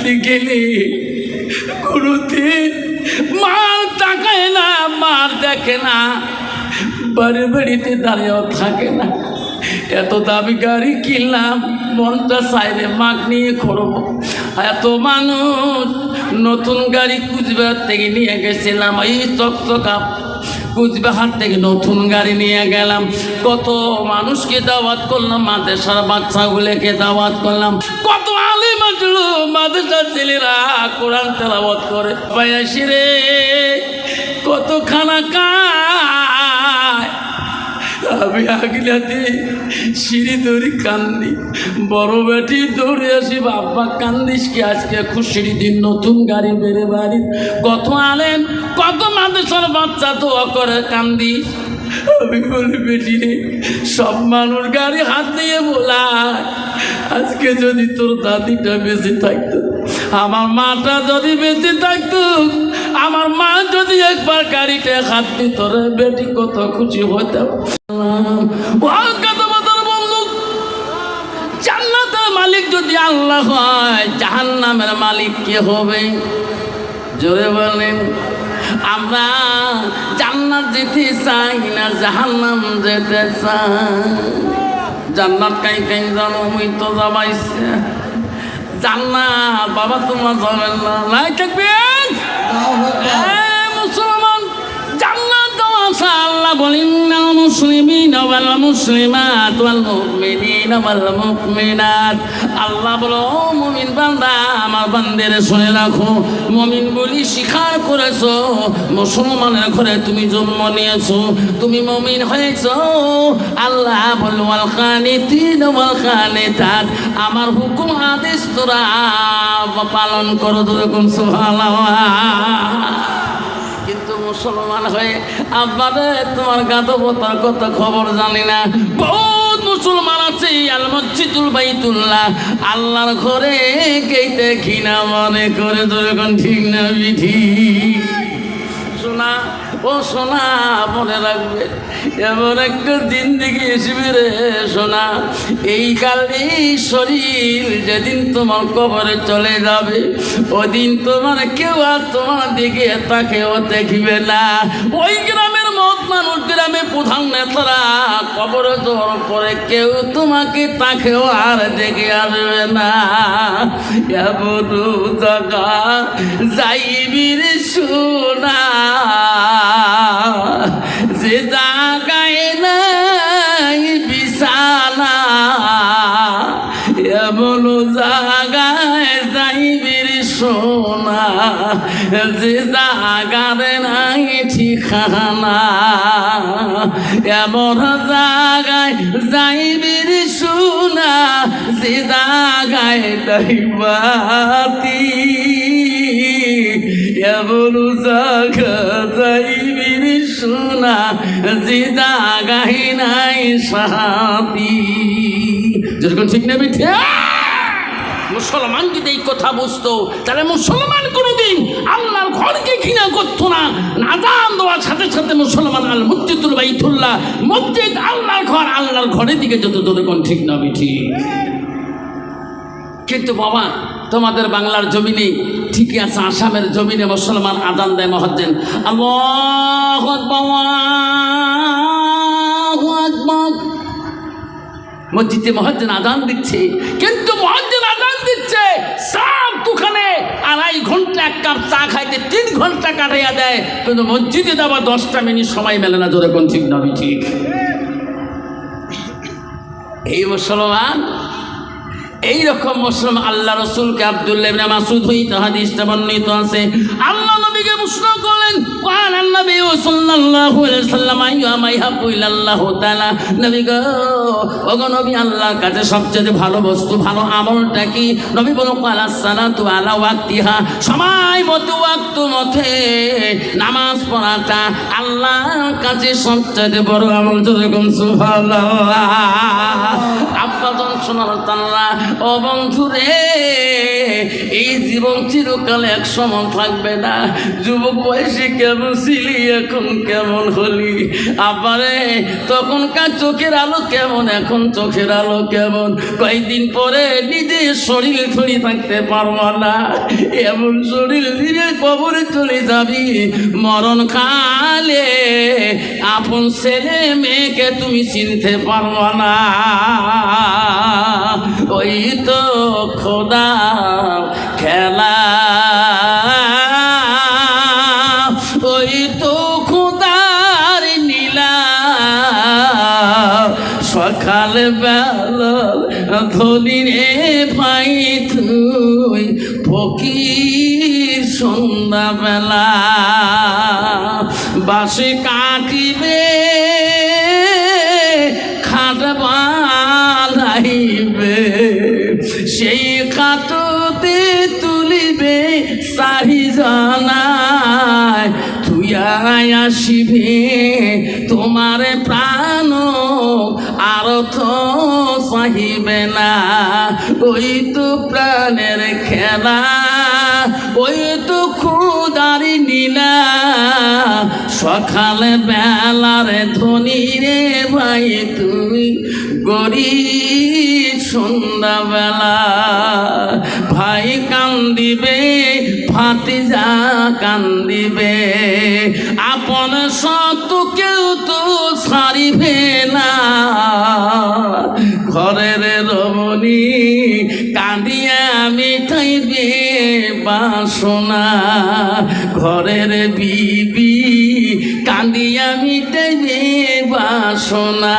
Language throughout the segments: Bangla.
বাড়িতে গেলে কোনোদিন মার তাকায় না, মার দেখে না বাড়ি বাড়িতে দাঁড়িয়েও থাকে না। এত দামি গাড়ি কিনলাম, মনটা সাইরে মাগ নিয়ে করব এত মানুষ নতুন গাড়ি কুচবিহার থেকে নিয়ে গেছিলাম, এই চকচকা কুচবিহার থেকে নতুন গাড়ি নিয়ে গেলাম। কত মানুষকে দাওয়াত করলাম মাদেশার বাচ্চাগুলোকে দাওয়াত করলাম। কত আলে মাছলো মাদেশার ছেলেরা কোরআন তেলাওয়াত করে। বয়াসি রে কত খানা কায়। আমি আগলাতে সিঁড়ি দৌড়ি কান্দি, বড় বেটি দৌড়ে আসি, বাবা, কান্দিস কি আজকে? খুশির দিন, নতুন গাড়ি বেড়ে বাড়ি। কত আলেন কত মানুষের বাচ্চা তো করে কান্দিস আমি বলি বেটি রে সব মানুষ গাড়ি হাত দিয়ে বলায় আজকে যদি তোর দাদিটা বেঁচে থাকতো, আমার মাটা যদি বেঁচে থাকতো, আমার মা যদি একবার গাড়িতে হাত দিত, রে বেটি, কত খুশি হতাম। মালিক যদি আল্লাহ হয়, জাহান্নামের মালিক কে হবে? জোরে বলেন। আমরা জান্নাত যেতে চাই না জাহান্নাম যেতে চাই। জান্নাত কাই কাই জানো মুই তো যাবাইছে। জান্নাত বাবা তোমার যাবেন না। লাই থাকবেন? মুসলমান আল্লাহ বলেন না মুসলিমিন ওয়াল মুসলিমাত ওয়াল মুমিনিন ওয়াল মুমিনাত। আল্লাহ বলো, ও মুমিন বান্দা, আমার বান্দের শুনে রাখো। মুমিন বলি স্বীকার করেছ, মুসলমানের ঘরে তুমি জন্ম নিয়েছো, তুমি মুমিন হয়েছো। আল্লাহ বলো, ওয়াল কানিতিন ওয়াল কানিতাত। আমার হুকুম আদেশ তোরা পালন করো যেরকম সুবহানাল্লাহ। মুসলমান হয়ে, আব্বা আব্বারে তোমার গাদবতার কত খবর জানি না। বহুত মুসলমান আছে, আল মসজিদুল বাইতুল্লাহ। আল্লাহর ঘরে কেইতে ঘৃণা মনে করে তোর এখন ঠিক না বিধি। শোনা ও সোনা, মনে রাখবে, এমন একটা জিন্দিগি আসবে রে সোনা। এই কাল এই শরীর যেদিন তোমার কবরে চলে যাবে, ওদিন তোমার কেউ আর তোমার দিকে তাকেও দেখবে না। ওই গ্রামের মত মানুষ গ্রামে প্রধান নেতারা কবরে যাওয়ার পরে কেউ তোমাকে তাকেও আর দেখে আসবে না। এমন জায়গা যাইবির সোনা। যে জাগার নাই ঠিকানা। এমন জাগায় যাইবির সোনা যে জাগায় নাই বাতি এমন জাগা যাইবির সোনা যে জাগাই নাই সাথী যেরকম ঠিক নেবে মুসলমান যদি এই কথা বুঝতো, তাহলে মুসলমান কোনোদিন আল্লাহর ঘরকে ঘৃণা করতো না। আজান দেওয়ার সাথে সাথে মুসলমান আল মসজিদুল বাইতুল্লাহ, মসজিদ আল্লাহর ঘর, আল্লাহর ঘরের দিকে যত দূরক্ষণ ঠিক না ঠিক কিন্তু বাবা, তোমাদের বাংলার জমিনে ঠিকই আছে, আসামের জমিনে মুসলমান আদান দেয় আকবার। মসজিদে মহাজ্জেন আদান দিচ্ছে। কিন্তু মহাজ্জেন আদান দিচ্ছে। সব দোকানে আড়াই ঘণ্টা এক কাপ চা খাইতে তিন ঘণ্টা কাটাইয়া দেয়। কিন্তু মসজিদে দেওয়া দশটা মিনিট সময় মেলে না, জোরে কোন ঠিক নবী ঠিক? এই মুসলমান, এই রকম মুসলিম আল্লাহ রসুলকে আব্দুল্লাহ মাসুদ হইতে হাদিসটা বর্ণিত আছে। আল্লাহ নবীকে প্রশ্ন করলেন কোন নবী সাল্লাল্লাহু আলাইহি সাল্লাম আইয়া মাইহাবু ইল্লাল্লাহু তাআলা। নবী গো, ওগো নবী, আল্লাহর কাছে সবচেয়ে ভালো বস্তু, ভালো আমলটা কি? নবী বলো কালা সালাতু আলা ওয়াক্তিহা। সময় মতো, ওয়াক্ত মতে নামাজ পড়াটা আল্লাহর কাছে সবচেয়ে বড় আমল, যেরকম সুবহানাল্লাহ। আব্বাজন সোনার তাল্লা ও বন্ধু রে এই জীবন চিরকাল এক সমান থাকবে না। যুবক বয়সে কেমন ছিলি, এখন কেমন হলি? আবারে তখনকার চোখের আলো কেমন, এখন চোখের আলো কেমন? কয়েকদিন পরে নিজের শরীর ধরি থাকতে পারব না। এমন শরীর দিয়ে কবরে চলে যাবি। মরণ খালে আপন ছেলে মেয়েকে তুমি চিনতে পারব না। ওই তো খোদা খেলা। ওই তো খোদার নীলা। সকাল বেলা ধনী রে ভাই তুই ফকির সন্ধ্যাবেলা। বাসে কাটিবে আসিবে, তোমার প্রাণ আর তো চাহিবে না। ওই তো প্রাণের খেলা, ওই তো খুদারি নীলা। সকালে বেলারে ধনী রে ভাই, তুই গরিব সন্ধ্যাবেলা। ভাই কান্দিবে ফাতিজা কান্দিবে। আপন সত কেউ তো ছাড়িবে না। ঘরের রমণী, কাঁদিয়া মিঠাইবে বাসনা। ঘরের বিবি কান্দিয়া মিটাইবে বাসনা।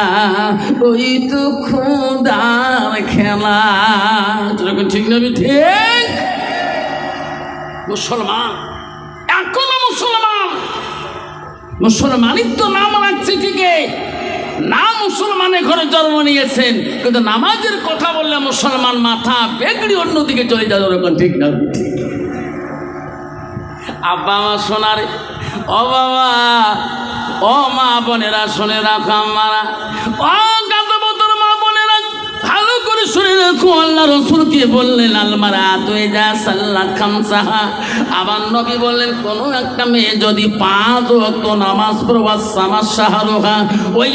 ওই তো খুদার খেলা। ঠিক না, ঠিক? মুসলমান। মুসলমানই তো নাম রাখছে ঠিকই। না মুসলমানের ঘরে জন্ম নিয়েছেন, কিন্তু নামাজের কথা বললে মুসলমান মাথা বেগড়ি অন্যদিকে চলে যাবে ওরকম ঠিক না। ঠিক আব্বা আমার সোনারে ও বাবা, ও মা বোনেরা শুনে রাখো আমারা ও গাতবতর মা বোনেরা, ভালো করে যা আবার বললেন, কোনো একটা মেয়ে যদি পাঁচ নামাজ সাহারোহা ওই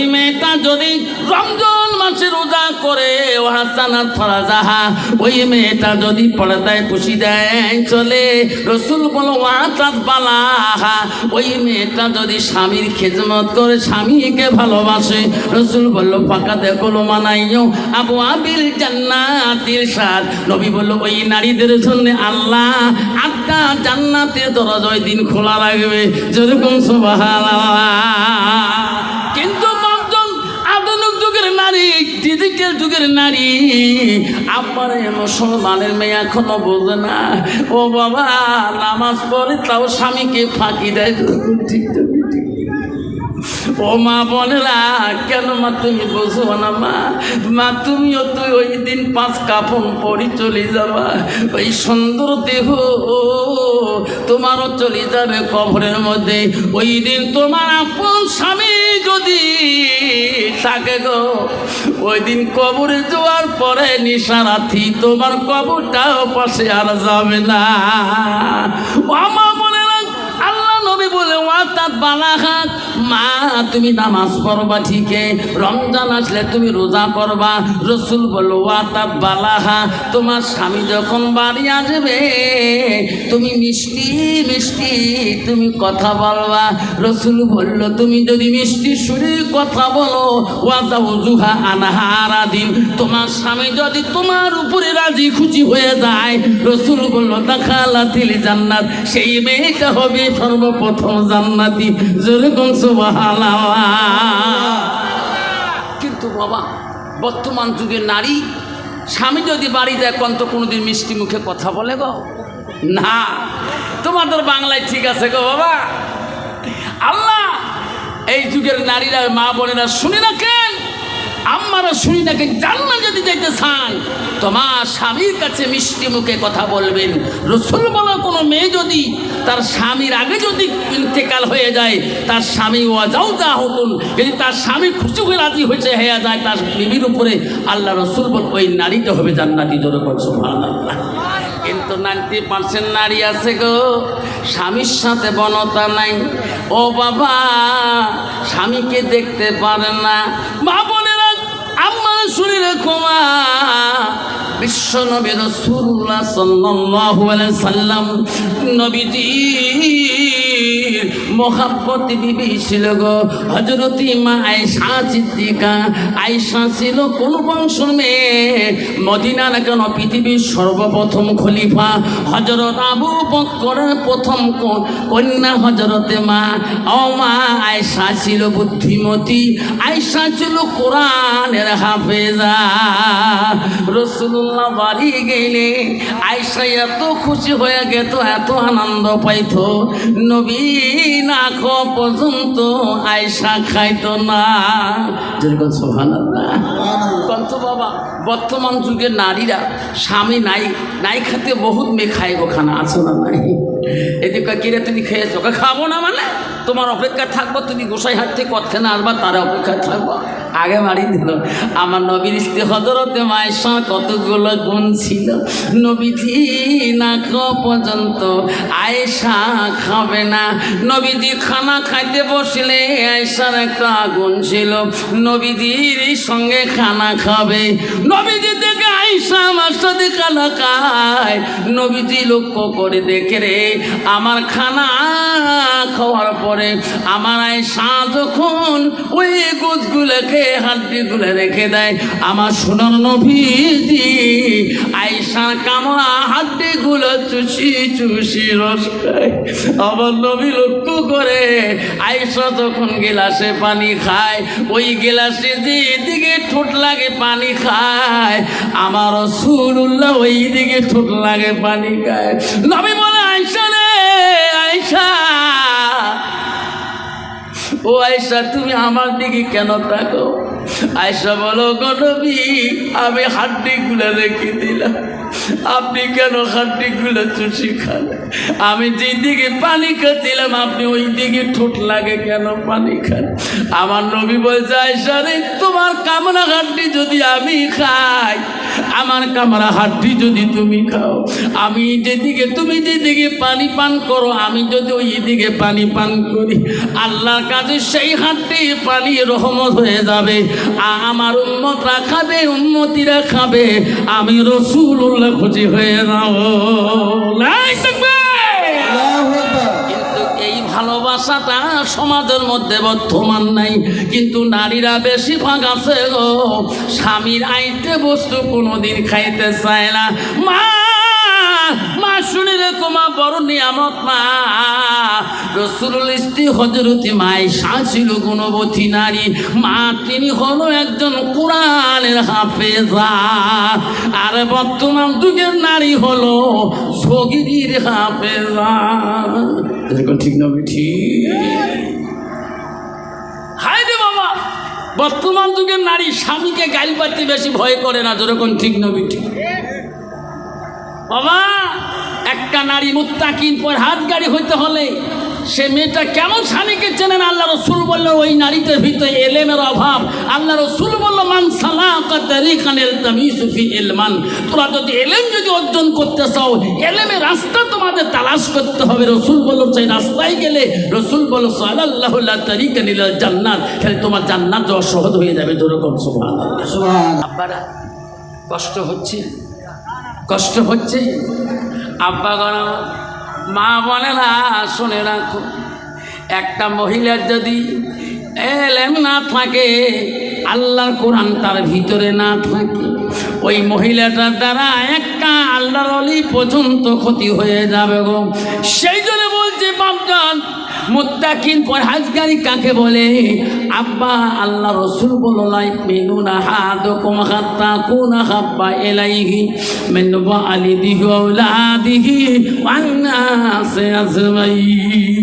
মেয়েটা যদি পর্দায় পুষি দেয় চলে, রসুল বলো বালাহা, ওই মেয়েটা যদি স্বামীর খেজমত করে, স্বামীকে ভালোবাসে, রসুল বলল, ফাঁকা দেখো মানাইও আবু আবিল জান্নাতির সার নবী বলল, ওই নারীদের জন্য আল্লাহ দিন খোলা রাখবে। যেরকম কিন্তু নারী, ডিজিটাল যুগের নারী আমার মুসলমানের মেয়ে এখনও বোঝে না। ও বাবা, নামাজ পড়ে তাও স্বামীকে ফাঁকি দেয়। ঠিক ও মা বলেরা কেন মা তুমি বুঝো না মা? মা তুমিও তুই ওই দিন পাঁচ কাপন পরি চলে যাবা। ওই সুন্দর দেহ তোমারও চলে যাবে কবরের মধ্যে। ওই দিন তোমার আপন স্বামী যদি থাকে গো, ওই দিন কবরে যাওয়ার পরে নিশারাথি তোমার কবরটাও পাশে আর যাবে না। ও বলে ওয়াতাত বালাহাত মা, তুমি নামাজ পড়বা ঠিকে রমজান আসলে তুমি রোজা করবা। রসুল বলল ওয়াতাত বালাহা তোমার স্বামী যখন বাড়ি আসবে, তুমি মিষ্টি মিষ্টি, তুমি কথা বলবা। রসুল বলল, তুমি যদি মিষ্টি সুরে কথা বলো ওয়াতা উজুহা আনাহারা দিন। তোমার স্বামী যদি তোমার উপরে রাজি খুশি হয়ে যায়, রসুল বলল, দেখালাতিল জান্নাত, সেই মেয়েটা হবে সর্বপ্রথম জান্নাতি, যেরকম কিন্তু বাবা, বর্তমান যুগের নারী, স্বামী যদি বাড়ি যায়, কন্ত কোনোদিন মিষ্টি মুখে কথা বলে গো? না। তোমাদের বাংলায় ঠিক আছে গো বাবা। আল্লাহ, এই যুগের নারীরা, মা বোনেরা শুনে রাখেন। আমারা শুনি নাকি জান্না যদি যেতে চান, তোমার স্বামীর কাছে মিষ্টি মুখে কথা বলবেন। রসুল বলা কোনো মেয়ে যদি তার স্বামীর আগে যদি ইন্তেকাল হয়ে যায়, তার স্বামী ওয়াজাও যা হতুন যদি তার স্বামী খুশি হয়ে রাজি হয়েছে, হয়ে যায়, তার বিবির উপরে আল্লাহ রসুল বল ওই নারীটা হবে জান্নাতি জোরে করছ কিন্তু নাইনটি পার্সেন্ট নারী আছে গো, স্বামীর সাথে বনতা নাই। ও বাবা, স্বামীকে দেখতে পারে না। মা আমার শরীরে ক্ষমা। বিশ্ব নবী রসুল্লাহ সাল্লাম নবীজি মোহাব্বত বিবি ছিল গো। হজরতি মা আয়েশা সিদ্দিকা। আয়েশা ছিল কোন বংশের মেয়ে। মদিনার কেন? পৃথিবীর সর্বপ্রথম খলিফা হজরত আবু বক্করের প্রথম কন্যা হজরতে মা। ও মা, আয়েশা ছিল বুদ্ধিমতী। আয়েশা ছিল কোরআনের হাফেজা। রসুল্লাহ বাড়ি গেলে আয়েশা এত খুশি হয়ে গেত, এত আনন্দ পাইত। নবী না খাওয়া পর্যন্ত আয়েশা খাইতো না। যেরকম সোহান কন্ত বাবা, বর্তমান যুগের নারীরা স্বামী নাই নাই খাতে বহুত মেয়ে খায় ওখানে খানা আছো না নাই? এদিকে কিরে তুমি খেয়েছো? খাব না মানে? তোমার অপেক্ষায় থাকব, তুমি গোসাই হাত থেকে কতখানে আসবা, তার অপেক্ষায় থাকব। আগে মারি দিল। আমার নবীর স্ত্রী হজরতে মায়েশা কতগুলো গুণ ছিল। নবীজি না খাওয়া পর্যন্ত আয়েশা খাবে না। নবীজি খানা খাইতে বসলে আয়েশার একটা গুণ ছিল। নবীজির সঙ্গে খানা খাবে। নবীজি দেখে আয়েশা আমার সাথে খানা খায়। নবীজি লক্ষ্য করে দেখে রে, আমার খানা খাওয়ার পরে আমার আয়েশা যখন ওই গোছগুলোকে হাড্ডিগুলো রেখে দেয়, আমার সোনার নবীজি আয়েশার কামড়া হাড্ডিগুলো চুষি চুষি রস খায়। আমার নবী লক্ষ্য করে আয়েশা যখন গেলাসে পানি খায়, ওই গেলাসে যে দিকে ঠোঁট লাগে পানি খায়, আমার রসুল্লাহ ওই দিকে ঠোঁট লাগে পানি খায়। নবী বলে, আয়েশা রে, আয়েশা। ও আয়সা তুমি আমার দিকে কেন তাকো আয়সা বলো গনবী আমি হাড্ডি গুলো রেখে দিলাম। আপনি কেন হাড্ডি গুলো চুষি খান? আমি যেদিকে পানি খাচ্ছিলাম, আপনি ওই দিকে ঠোঁট লাগে কেন পানি খান? আমার নবী বলছে, আয়সা রে, তোমার কামনা হাড্ডি যদি আমি খাই, আমার কামরা হাড্ডি যদি তুমি খাও, আমি যেদিকে, তুমি যেদিকে পানি পান করো, আমি যদি ওই দিকে পানি পান করি, আল্লাহর কাছে সেই হাড্ডি পানি রহমত হয়ে যাবে। আমার উন্মতরা খাবে উন্মতিরা খাবে। আমি রসুল্লাহ খুশি হয়ে যাও ভালোবাসাটা সমাজের মধ্যে বর্তমান নাই। কিন্তু নারীরা বেশি ভাগ আছে গো। স্বামীর আইতে বস্তু কোনোদিন খাইতে চায় না। মা শুনি রে তোমা বড় নিয়ামত মা। রসুল স্ত্রী হজরতি মাই ছিল গুণবতী নারী। মা তিনি হলো একজন কোরআনের হাফেজা। আর বর্তমান যুগের নারী হলো সগিরির হাফেজা। এরকম ঠিক না ঠিক হাই রে বাবা! বর্তমান যুগের নারী স্বামীকে গাইল পাতে বেশি ভয় করে না যেরকম ঠিক নবী ঠিক বাবা! একটা নারী মুত্তাকিন পর হাত গাড়ি হইতে হলে সে মেয়েটা কেমন স্বামীকে চেনেন? আল্লাহ রসুল বলল ওই নারীদের ভিতরে এলেমের অভাব। আল্লাহ রসুল বলল মান এলমান তোরা যদি এলেম যদি অর্জন করতে চাও এলেমের রাস্তা তোমাদের তালাশ করতে হবে। রসুল বলল সেই রাস্তায় গেলে রসুল বলল সাল্লাহ নিল জান্নাত। খালি তোমার জান্নাত যাওয়া সহজ হয়ে যাবে যেরকম সোভান আব্বারা কষ্ট হচ্ছে? কষ্ট হচ্ছে? আব্বা গণ, মা বলে না, শুনে রাখো। একটা মহিলার যদি এলেম না থাকে, আল্লাহর কোরআন তার ভিতরে না থাকে, ওই মহিলাটার দ্বারা একটা আল্লাহর অলি পর্যন্ত ক্ষতি হয়ে যাবে গো। সেই জন্য বলছে, বাপজান মুত্তাকিন পরহাজগারি কাকে বলে? আব্বা, আল্লাহ রসুল বলো, লাই মেনু না হাদ কুম হাত্তা কুন হাব্বা এলাইহি মিন ওয়ালিদিহি ওলা আওলাদিহি ওয়ান সে আজমাইন।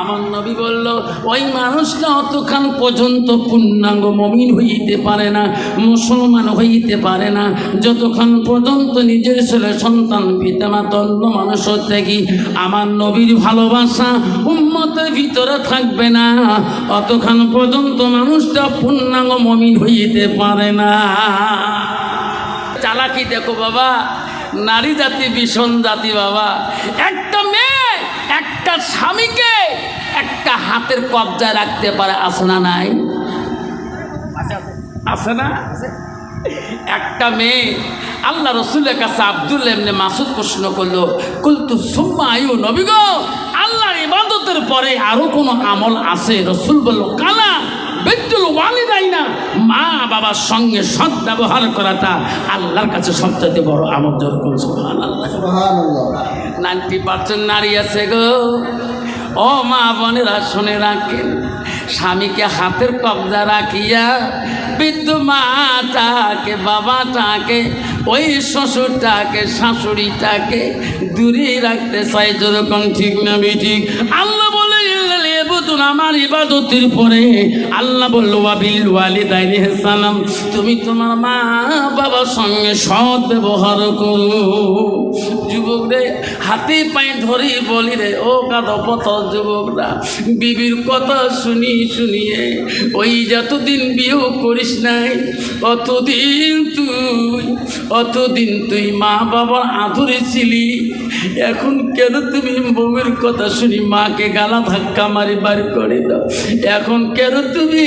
আমার নবী বলল, ওই মানুষটা অতক্ষণ পর্যন্ত পূর্ণাঙ্গ মমিন হইতে পারে না, মুসলমান হইতে পারে না। যতক্ষণ পর্যন্ত নিজের ছেলে, সন্তান, পিতামাতা, অন্য মানুষের থেকে, আমার নবীর ভালোবাসা উম্মতের ভিতরে থাকবে না। অতক্ষণ পর্যন্ত মানুষটা পূর্ণাঙ্গ মমিন হইতে পারে না। চালাকি দেখো বাবা, নারী জাতি ভীষণ জাতি বাবা। একটা একটা স্বামীকে একটা হাতের কবজায় রাখতে পারে, আছে না নাই? আছে না? একটা মেয়ে আল্লাহ রসুলের কাছে আব্দুল এমনি মাসুদ প্রশ্ন করল, কুলতু সুম্মা আয়ু নবী গো, আল্লাহর ইবাদতের পরে আরও কোনো আমল আছে? রসুল বলল, কালা। বেতুল ওয়ালিদাই না মা বাবার সঙ্গে সৎ ব্যবহার করাটা আল্লাহর কাছে সবচেয়ে বড় আমার যেরকম সুবহানাল্লাহ। নাইনটি পার্সেন্ট নারী আছে গো। ও মা বোনেরা শুনে রাখেন স্বামীকে হাতের কবজা রাখিয়া বৃদ্ধ মাটাকে বাবাটাকে ওই শ্বশুরটাকে শাশুড়িটাকে দূরে রাখতে চাই যেরকম ঠিক না ঠিক আল্লাহ বুতুন আমার ইবাদতের পরে আল্লাহ বলল সালাম তুমি তোমার মা বাবার সঙ্গে সৎ ব্যবহার করো। হাতে পায়ে ধরি বলি রে, ও কাদপত যুবকরা, বিবির কথা শুনি শুনিয়ে, ওই যতদিন বিয়েও করিস নাই, অতদিন তুই অতদিন তুই মা বাবার আদরে ছিলি, এখন কেন তুমি বউয়ের কথা শুনি, মাকে গালা ধাক্কা মারি, বাড়ি করে দাও। এখন কেন তুমি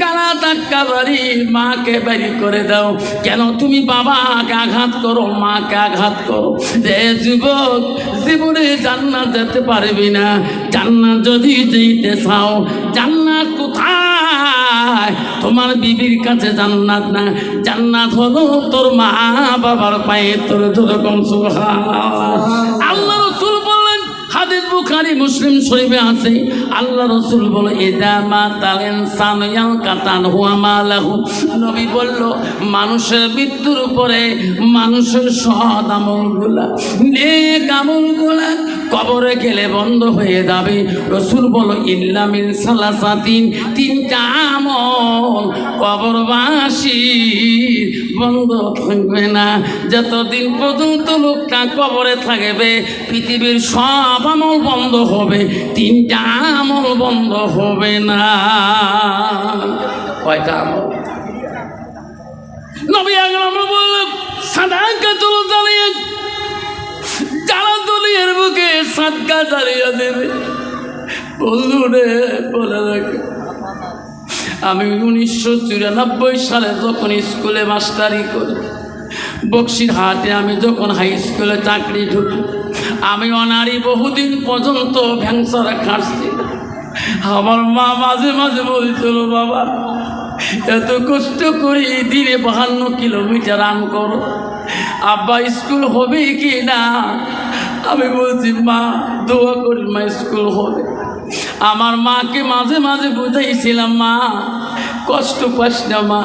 গালা ধাক্কা মারি মাকে বাড়ি করে দাও। কেন তুমি বাবাকে আঘাত করো, মাকে আঘাত করো? রে যুবক জীবনে জান্নাত যেতে পারবি না, জান্নাত যদি যেতে চাও, জান্নাত কোথায়? তোমার বিবির কাছে জান্নাত না, জান্নাত হলো তোর মা বাবার পায়ে তোর রসুল বললেন বুখারি মুসলিম শরীফে আছে, আল্লাহ রসুল বলে এদা মা তালেন সানয়াল কাতান হুয়া মা লাহু। নবী বলল, মানুষের মৃত্যুর উপরে মানুষের সৎ আমলগুলা, নেক আমলগুলা কবরে গেলে বন্ধ হয়ে যাবে। রসুল বলো ইল্লামিন সালাসাতিন, তিনটা আমল কবরবাসী বন্ধ থাকবে না। যতদিন পর্যন্ত লোকটা কবরে থাকবে, পৃথিবীর সব আমল বন্ধ হবে, তিনটা আমল বন্ধ হবে না। কয়টা আমল? নবী আগরাম বলল সাদা কাতুল জানিয়ে যারা দুনিয়ার বুকে সাদকা জ্বালিয়ে দেবে। বন্ধু রে, বলে রাখে আমি উনিশশো চুরানব্বই সালে যখন স্কুলে মাস্টারি করি বক্সির হাটে আমি যখন হাই স্কুলে চাকরি ঢুকি আমি অনারি বহুদিন পর্যন্ত ভ্যাংসারা খাটছি। আমার মা মাঝে মাঝে বলছিল, বাবা, এত কষ্ট করি দিনে বাহান্ন কিলোমিটার রান করো। আব্বা, স্কুল হবে কি না? আমি বলছি, মা, দোয়া করি মা, স্কুল হবে। আমার মাকে মাঝে মাঝে বুঝাইছিলাম, মা, কষ্ট পাস না মা।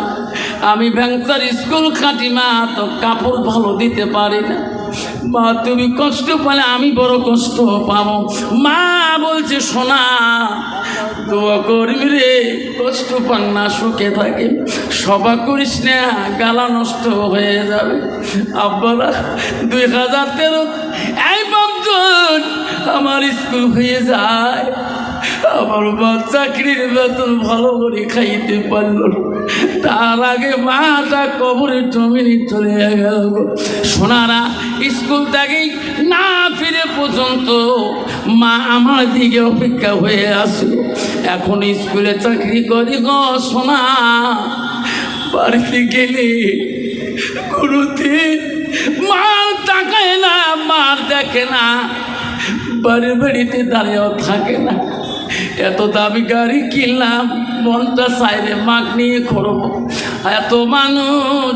আমি ভ্যাংসার স্কুল খাটি মা, তো কাপড় ভালো দিতে পারি না। মা, তুমি কষ্ট পেলে আমি বড় কষ্ট পাবো। মা বলছে, সোনা, দোয়া করবি রে, কষ্ট পান না, সুখে থাকে। সভা করিস না, গালা নষ্ট হয়ে যাবে। আব্বারা দুই হাজার তেরো, এই পাঁচজন আমার স্কুল হয়ে যায়। আমার মা চাকরির বেতন ভালো করে খাইতে পারল। তার আগে মাটা কবরে জমিনে চলে গেল। সোনারা স্কুল থেকেই না ফিরে পর্যন্ত মা আমার দিকে অপেক্ষা হয়ে আসলো এখন স্কুলে চাকরি করি গো সোনা বাড়িতে গেলে কোনোদিন মার তাকায় না মার দেখে না বাড়ি বাড়িতে দাঁড়িয়েও থাকে না এত দামি গাড়ি কিনলাম মনটা সাইরে মাগ নিয়ে খরব। এত মানুষ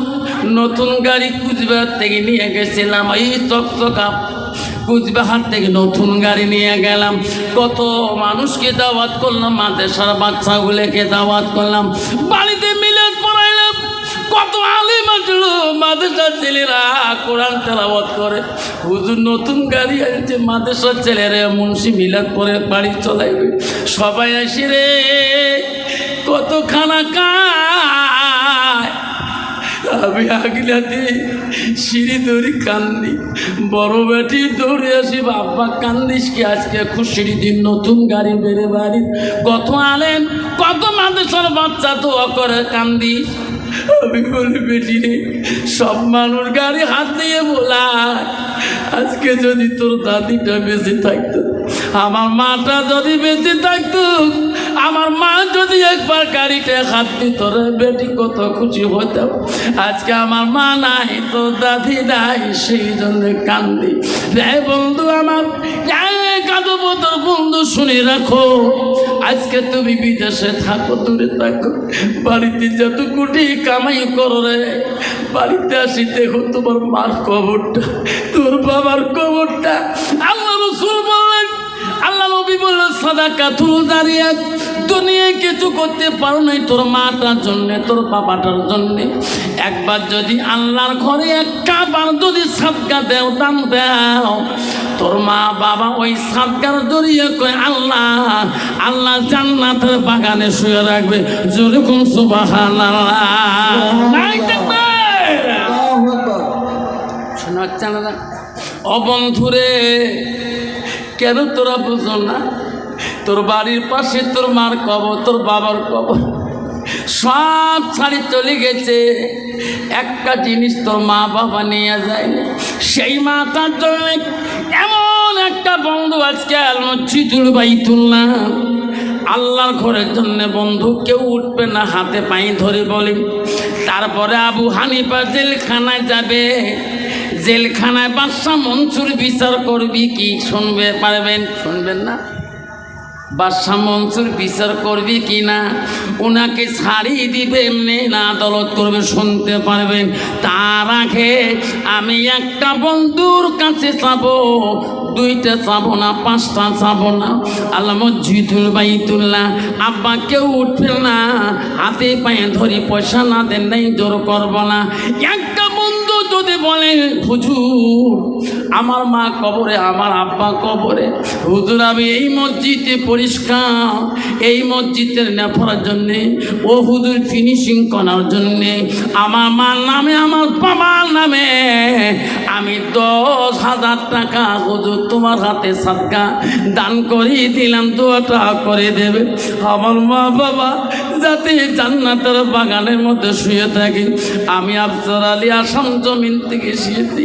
নতুন গাড়ি কুচবিহার থেকে নিয়ে গেছিলাম, এই চকচকা কুচবিহার থেকে নতুন গাড়ি নিয়ে গেলাম। কত মানুষকে দাওয়াত করলাম মাদেশার বাচ্চাগুলোকে দাওয়াত করলাম। বাড়িতে কত আলিম আসলো মাদেশার ছেলেরা কোরআন তেলাওয়াত করে। হুজুর নতুন গাড়ি আছে মাদেশার ছেলেরা মুন্সি মিলাদ পরে বাড়ি চলাইবে সবাই আসি রে কত খানা কায়। আমি আগলাতে সিঁড়ি দৌড়ি কান্দি, বড় বেটি দৌড়ে আসি, বাবা কান্দিস কি আজকে খুশির দিন, নতুন গাড়ি বেড়ে বাড়ি। কত আলেন কত মানুষের বাচ্চা তো করে কান্দিস আমি বলি বেটি রে সব মানুষ গাড়ি হাত দিয়ে বলা আজকে যদি তোর দাদিটা বেঁচে থাকতো, আমার মাটা যদি বেঁচে থাকতো আমার মা যদি একবার গাড়িতে হাত দিত, রে বেটি, কত খুশি হতাম। আজকে আমার মা নাই, তোর দাদি নাই, সেই জন্য কান্দি। রে বন্ধু আমার কাঁদবো তোর বন্ধু শুনে রাখো। আজকে তুমি বিদেশে থাকো, দূরে থাকো। বাড়িতে যত কোটি কামাই করো রে, বাড়িতে আসি দেখো তোমার মার কবরটা, তোর বাবার কবরটা। বললেন আল্লাহ নবী বলল সাদা কাতুল দাঁড়িয়ে দুনিয়ায় কিছু করতে পারো নাই তোর মাটার জন্যে তোর বাবাটার জন্যে। একবার যদি আল্লাহর ঘরে একটা বার যদি সাদকা দেও দান দেও তোর মা বাবা ওই সাদকার জড়িয়ে কয় আল্লাহ আল্লাহ জান্নাতের বাগানে শুয়ে রাখবে যেরকম সুবাহান শোনা হচ্ছে না অবন্ধুরে কেন তোরা বুঝো না? তোর বাড়ির পাশে তোর মার কবর, তোর বাবার কবর। সব ছাড়ি চলে গেছে। একটা জিনিস তোর মা বাবা নিয়ে যায়নি। সেই মা তার জন্য এমন একটা বন্ধু আজকে মসজিদুল বাইতুল্লাহ। আল্লাহর ঘরের জন্য বন্ধু, কেউ উঠবে না, হাতে পাই ধরে বলে। তারপরে আবু হানিফা জেলখানায় যাবে। জেলখানায় বাদশাহ মনসুর বিচার করবি কি শুনবে পারবেন? শুনবেন না? বাদশাহ মনসুর বিচার করবি কি না? ওনাকে ছাড়িয়ে দিবে এমনি না আদালত করবে, শুনতে পারবেন। তার আগে আমি একটা বন্ধুর কাছে যাব। দুইটা চাবো না, পাঁচটা চাবো না। আল্লাহ মসজিদুল বাইতুল্লাহ, আব্বা কেউ উঠবে না। হাতে পায়ে ধরি, পয়সা না দেন নাই, জোর করব না। একটা যদি বলে, হুজুর, আমার মা কবরে, আমার আব্বা কবরে, হুজুর, আমি এই মসজিদে পরিষ্কার, এই মসজিদের নেফার জন্যে, ও হুজুর ফিনিশিং করার জন্যে, আমার মার নামে, আমার বাবার নামে আমি দশ হাজার টাকা হুজুর তোমার হাতে সাদকা দান করিয়ে দিলাম, দোয়াটা করে দেবে। আমার মা বাবা যাতে জান্নাতের বাগানের মধ্যে শুয়ে থাকি। আমি আফসার আলী আসাম জমিন থেকে শিয়েছি